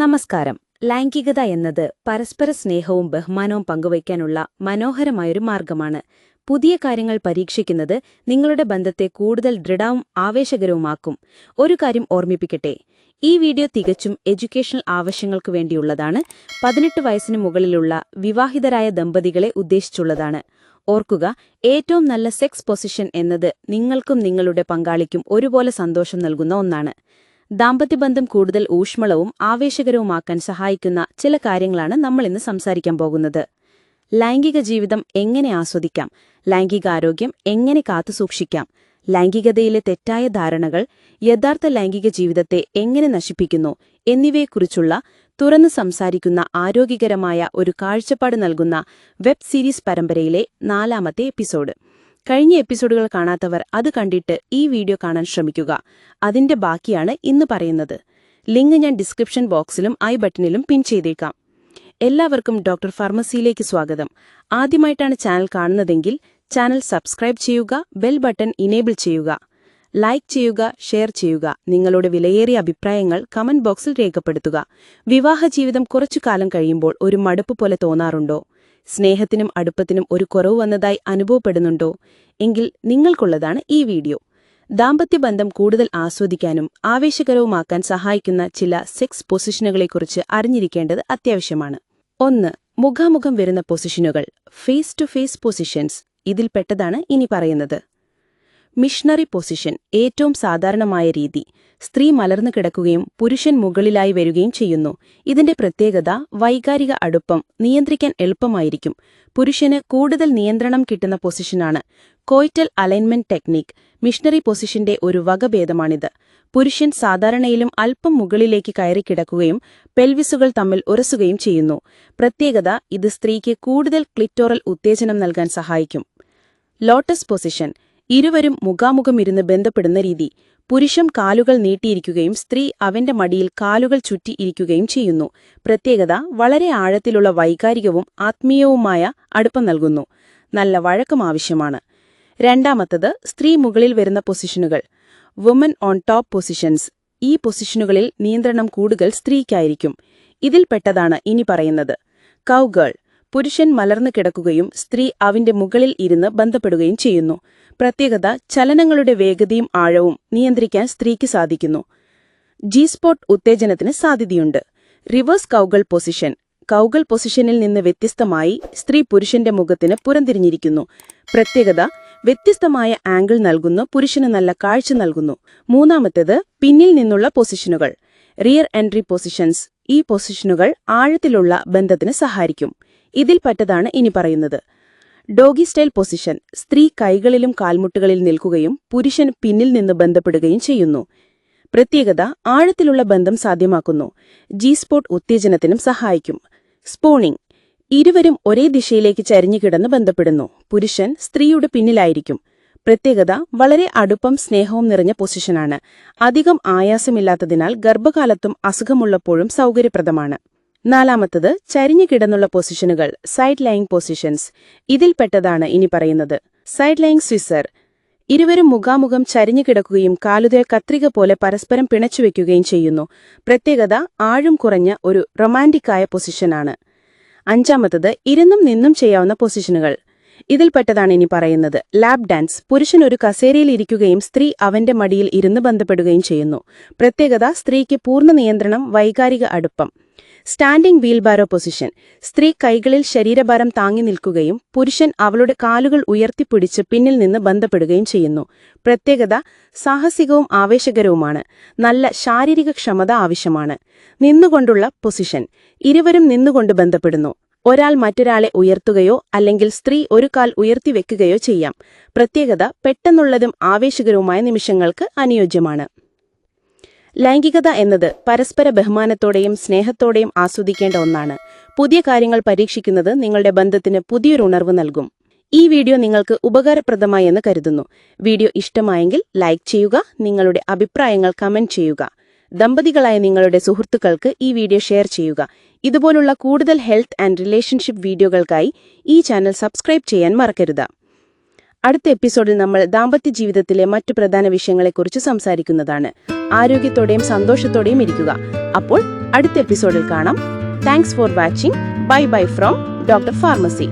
നമസ്കാരം. ലൈംഗികത എന്നത് പരസ്പര സ്നേഹവും ബഹുമാനവും പങ്കുവയ്ക്കാനുള്ള മനോഹരമായൊരു മാർഗമാണ്. പുതിയ കാര്യങ്ങൾ പരീക്ഷിക്കുന്നത് നിങ്ങളുടെ ബന്ധത്തെ കൂടുതൽ ദൃഢവും ആവേശകരവുമാക്കും. ഒരു കാര്യം ഓർമ്മിപ്പിക്കട്ടെ. ഈ വീഡിയോ തികച്ചും എഡ്യൂക്കേഷണൽ ആവശ്യങ്ങൾക്ക് വേണ്ടിയുള്ളതാണ്. പതിനെട്ട് വയസ്സിന് മുകളിലുള്ള വിവാഹിതരായ ദമ്പതികളെ ഉദ്ദേശിച്ചുള്ളതാണ്. ഓർക്കുക ഏറ്റവും നല്ല സെക്സ് പൊസിഷൻ എന്നത് നിങ്ങൾക്കും നിങ്ങളുടെ പങ്കാളിക്കും ഒരുപോലെ സന്തോഷം നൽകുന്ന ഒന്നാണ്. ദാമ്പത്യബന്ധം കൂടുതൽ ഊഷ്മളവും ആവേശകരവുമാക്കാൻ സഹായിക്കുന്ന ചില കാര്യങ്ങളാണ് നമ്മൾ ഇന്ന് സംസാരിക്കാൻ പോകുന്നത്. ലൈംഗിക ജീവിതം എങ്ങനെ ആസ്വദിക്കാം? ലൈംഗികാരോഗ്യം എങ്ങനെ കാത്തുസൂക്ഷിക്കാം ലൈംഗികതയിലെ തെറ്റായ ധാരണകൾ യഥാർത്ഥ ലൈംഗിക ജീവിതത്തെ എങ്ങനെ നശിപ്പിക്കുന്നു എന്നിവയെക്കുറിച്ചുള്ള തുറന്നു സംസാരിക്കുന്ന ആരോഗ്യകരമായ ഒരു കാഴ്ചപ്പാട് നൽകുന്ന വെബ് സീരീസ് പരമ്പരയിലെ നാലാമത്തെ എപ്പിസോഡ്. കഴിഞ്ഞ എപ്പിസോഡുകൾ കാണാത്തവർ അത് കണ്ടിട്ട് ഈ വീഡിയോ കാണാൻ ശ്രമിക്കുക. അതിന്റെ ബാക്കിയാണ് ഇന്ന് പറയുന്നത്. ലിങ്ക് ഞാൻ ഡിസ്ക്രിപ്ഷൻ ബോക്സിലും ഐ ബട്ടണിലും പിൻ ചെയ്തേക്കാം. എല്ലാവർക്കും ഡോക്ടർ ഫാർമസിയിലേക്ക് സ്വാഗതം. ആദ്യമായിട്ടാണ് ചാനൽ കാണുന്നതെങ്കിൽ ചാനൽ സബ്സ്ക്രൈബ് ചെയ്യുക ബെൽ ബട്ടൺ ഇനേബിൾ ചെയ്യുക ലൈക്ക് ചെയ്യുക ഷെയർ ചെയ്യുക. നിങ്ങളുടെ വിലയേറിയ അഭിപ്രായങ്ങൾ കമന്റ് ബോക്സിൽ രേഖപ്പെടുത്തുക. വിവാഹ ജീവിതം കുറച്ചു കാലം കഴിയുമ്പോൾ ഒരു മടുപ്പ് പോലെ തോന്നാറുണ്ടോ? സ്നേഹത്തിനും അടുപ്പത്തിനും ഒരു കുറവ് വന്നതായി അനുഭവപ്പെടുന്നുണ്ടോ? എങ്കിൽ നിങ്ങൾക്കുള്ളതാണ് ഈ വീഡിയോ. ദാമ്പത്യബന്ധം കൂടുതൽ ആസ്വദിക്കാനും ആവേശകരവുമാക്കാൻ സഹായിക്കുന്ന ചില സെക്സ് പൊസിഷനുകളെക്കുറിച്ച് അറിഞ്ഞിരിക്കേണ്ടത് അത്യാവശ്യമാണ്. ഒന്ന് മുഖാമുഖം വരുന്ന പൊസിഷനുകൾ ഫേസ് ടു ഫേസ് പൊസിഷൻസ് ഇതിൽപ്പെട്ടതാണ് ഇനി പറയുന്നത്. മിഷണറി പൊസിഷൻ ഏറ്റവും സാധാരണമായ രീതി. സ്ത്രീ മലർന്നു കിടക്കുകയും പുരുഷൻ മുകളിലായി വരികയും ചെയ്യുന്നു. ഇതിന്റെ പ്രത്യേകത വൈകാരിക അടുപ്പം നിയന്ത്രിക്കാൻ എളുപ്പമായിരിക്കും. പുരുഷന് കൂടുതൽ നിയന്ത്രണം കിട്ടുന്ന പൊസിഷനാണ്. കോയിറ്റൽ അലൈൻമെന്റ് ടെക്നിക് മിഷണറി പൊസിഷന്റെ ഒരു വകഭേദമാണിത്. പുരുഷൻ സാധാരണയിലും അല്പം മുകളിലേക്ക് കയറി കിടക്കുകയും പെൽവിസുകൾ തമ്മിൽ ഉരസുകയും ചെയ്യുന്നു. പ്രത്യേകത ഇത് സ്ത്രീക്ക് കൂടുതൽ ക്ലിറ്റോറൽ ഉത്തേജനം നൽകാൻ സഹായിക്കും. ലോട്ടസ് പൊസിഷൻ ഇരുവരും മുഖാമുഖം ഇരുന്ന് ബന്ധപ്പെടുന്ന രീതി. പുരുഷം കാലുകൾ നീട്ടിയിരിക്കുകയും സ്ത്രീ അവന്റെ മടിയിൽ കാലുകൾ ചുറ്റി ഇരിക്കുകയും ചെയ്യുന്നു. പ്രത്യേകത വളരെ ആഴത്തിലുള്ള വൈകാരികവും ആത്മീയവുമായ അടുപ്പം നൽകുന്നു. നല്ല വഴക്കം ആവശ്യമാണ്. രണ്ടാമത്തത് സ്ത്രീ മുകളിൽ വരുന്ന പൊസിഷനുകൾ. വുമൻ ഓൺ ടോപ്പ് പൊസിഷൻസ് ഈ പൊസിഷനുകളിൽ നിയന്ത്രണം കൂടുതൽ സ്ത്രീക്കായിരിക്കും. ഇതിൽപ്പെട്ടതാണ് ഇനി പറയുന്നത്. കൗഗേൾ പുരുഷൻ മലർന്നു കിടക്കുകയും സ്ത്രീ അവന്റെ മുകളിൽ ഇരുന്ന് ബന്ധപ്പെടുകയും ചെയ്യുന്നു. പ്രത്യേകത ചലനങ്ങളുടെ വേഗതയും ആഴവും നിയന്ത്രിക്കാൻ സ്ത്രീക്ക് സാധിക്കുന്നു. ജി സ്പോട്ട് ഉത്തേജനത്തിന് സാധ്യതയുണ്ട്. റിവേഴ്സ് കൗകൾ പൊസിഷൻ കൗകൾ പൊസിഷനിൽ നിന്ന് വ്യത്യസ്തമായി സ്ത്രീ പുരുഷന്റെ മുഖത്തിന് പുറംതിരിഞ്ഞിരിക്കുന്നു. പ്രത്യേകത വ്യത്യസ്തമായ ആംഗിൾ നൽകുന്നു പുരുഷന് നല്ല കാഴ്ച നൽകുന്നു. മൂന്നാമത്തേത് പിന്നിൽ നിന്നുള്ള പൊസിഷനുകൾ റിയർ എൻട്രി പൊസിഷൻസ് ഈ പൊസിഷനുകൾ ആഴത്തിലുള്ള ബന്ധത്തിന് സഹായിക്കും. ഇതിൽ പറ്റതാണ് ഇനി പറയുന്നത്. Doggy style position. സ്ത്രീ കൈകളിലും കാൽമുട്ടുകളിൽ നിൽക്കുകയും പുരുഷൻ പിന്നിൽ നിന്ന് ബന്ധപ്പെടുകയും ചെയ്യുന്നു. പ്രത്യേകത ആഴത്തിലുള്ള ബന്ധം സാധ്യമാക്കുന്നു. ജി സ്പോട്ട് ഉത്തേജനത്തിനും സഹായിക്കും. സ്പോണിംഗ് ഇരുവരും ഒരേ ദിശയിലേക്ക് ചരിഞ്ഞുകിടന്ന് ബന്ധപ്പെടുന്നു. പുരുഷൻ സ്ത്രീയുടെ പിന്നിലായിരിക്കും. പ്രത്യേകത വളരെ അടുപ്പം സ്നേഹവും നിറഞ്ഞ പൊസിഷനാണ്. അധികം ആയാസമില്ലാത്തതിനാൽ ഗർഭകാലത്തും അസുഖമുള്ളപ്പോഴും സൗകര്യപ്രദമാണ്. നാലാമത്തത് ചരിഞ്ഞു കിടന്നുള്ള പൊസിഷനുകൾ സൈഡ് ലൈങ് പൊസിഷൻസ് ഇതിൽപ്പെട്ടതാണ് ഇനി പറയുന്നത്. സൈഡ് ലൈങ് സ്വിസർ ഇരുവരും മുഖാമുഖം ചരിഞ്ഞു കിടക്കുകയും കാലുതേ കത്രിക പോലെ പരസ്പരം പിണച്ചുവെക്കുകയും ചെയ്യുന്നു. പ്രത്യേകത ആഴും കുറഞ്ഞ ഒരു റൊമാന്റിക്കായ പൊസിഷനാണ് അഞ്ചാമത്തത് ഇരുന്നും നിന്നും ചെയ്യാവുന്ന പൊസിഷനുകൾ ഇതിൽപ്പെട്ടതാണ് ഇനി പറയുന്നത്. ലാബ് ഡാൻസ് പുരുഷൻ ഒരു കസേരയിൽ ഇരിക്കുകയും സ്ത്രീ അവന്റെ മടിയിൽ ഇരുന്ന് ബന്ധപ്പെടുകയും ചെയ്യുന്നു. പ്രത്യേകത സ്ത്രീക്ക് പൂർണ നിയന്ത്രണം വൈകാരിക അടുപ്പം. Standing wheelbarrow position. സ്ത്രീ കൈകളിൽ ശരീരഭാരം താങ്ങി നിൽക്കുകയും പുരുഷൻ അവളുടെ കാലുകൾ ഉയർത്തിപ്പിടിച്ച് പിന്നിൽ നിന്ന് ബന്ധപ്പെടുകയും ചെയ്യുന്നു. പ്രത്യേകത സാഹസികവും ആവേശകരവുമാണ്. നല്ല ശാരീരിക ക്ഷമത ആവശ്യമാണ്. നിന്നുകൊണ്ടുള്ള പൊസിഷൻ. ഇരുവരും നിന്നുകൊണ്ട് ബന്ധപ്പെടുന്നു. ഒരാൾ മറ്റൊരാളെ ഉയർത്തുകയോ അല്ലെങ്കിൽ സ്ത്രീ ഒരു കാൽ ഉയർത്തിവെക്കുകയോ ചെയ്യാം. പ്രത്യേകത പെട്ടെന്നുള്ളതും ആവേശകരവുമായ നിമിഷങ്ങൾക്ക് അനുയോജ്യമാണ്. ലൈംഗികത എന്നത് പരസ്പര ബഹുമാനത്തോടെയും സ്നേഹത്തോടെയും ആസ്വദിക്കേണ്ട ഒന്നാണ്. പുതിയ കാര്യങ്ങൾ പരീക്ഷിക്കുന്നത് നിങ്ങളുടെ ബന്ധത്തിന് പുതിയൊരു ഉണർവ് നൽകും. ഈ വീഡിയോ നിങ്ങൾക്ക് ഉപകാരപ്രദമായി എന്ന് കരുതുന്നു. വീഡിയോ ഇഷ്ടമായെങ്കിൽ ലൈക്ക് ചെയ്യുക നിങ്ങളുടെ അഭിപ്രായങ്ങൾ കമന്റ് ചെയ്യുക. ദമ്പതികളായ നിങ്ങളുടെ സുഹൃത്തുക്കൾക്ക് ഈ വീഡിയോ ഷെയർ ചെയ്യുക. ഇതുപോലുള്ള കൂടുതൽ ഹെൽത്ത് ആൻഡ് റിലേഷൻഷിപ്പ് വീഡിയോകൾക്കായി ഈ ചാനൽ സബ്സ്ക്രൈബ് ചെയ്യാൻ മറക്കരുത്. അടുത്ത എപ്പിസോഡിൽ നമ്മൾ ദാമ്പത്യ ജീവിതത്തിലെ മറ്റു പ്രധാന വിഷയങ്ങളെക്കുറിച്ച് സംസാരിക്കുന്നതാണ്. ആരോഗ്യത്തോടെയും സന്തോഷത്തോടെയും ഇരിക്കുക. അപ്പോൾ അടുത്ത എപ്പിസോഡിൽ കാണാം. Thanks for watching bye bye from doctor pharmacy